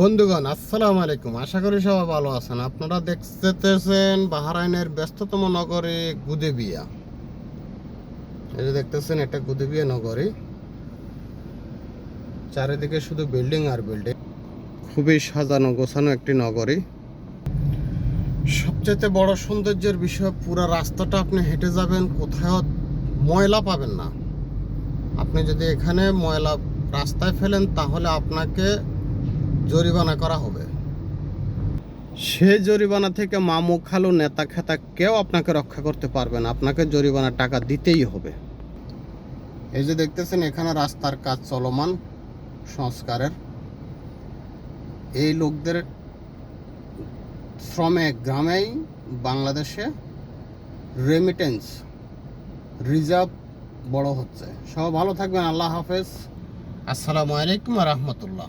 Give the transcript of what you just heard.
বন্ধুগণ, আসসালামু আলাইকুম। আশা করি সবাই ভালো আছেন। আপনারা দেখতেছেন বাহারাইনের ব্যস্ততম নগরে গুদেবিয়া। এটা দেখতেছেন, এটা গুদেবিয়া নগরী। চারিদিকে শুধু বিল্ডিং আর বিল্ডিং। খুবই সাজানো, গোছানো একটি নগরী। সবচেয়ে বড় সৌন্দর্যের বিষয়, পুরো রাস্তাটা আপনি হেঁটে যাবেন কোথাও ময়লা পাবেন না। আপনি যদি এখানে ময়লা রাস্তায় ফেলেন, তাহলে আপনাকে জরিমানা করা হবে। সে জরিমানা থেকে মামু খালু নেতা খেতা কেউ আপনাকে রক্ষা করতে পারবে না। আপনাকে জরিমানা টাকা দিতেই হবে। এই যে দেখতেছেন, এখানে রাস্তার কাজ চলমান সংস্কারের। এই লোকদের শ্রমে গ্রামেই বাংলাদেশে রেমিটেন্স রিজার্ভ বড় হচ্ছে। সব ভালো থাকবেন, আল্লাহ হাফেজ। আসসালামু আলাইকুম রহমতুল্লাহ।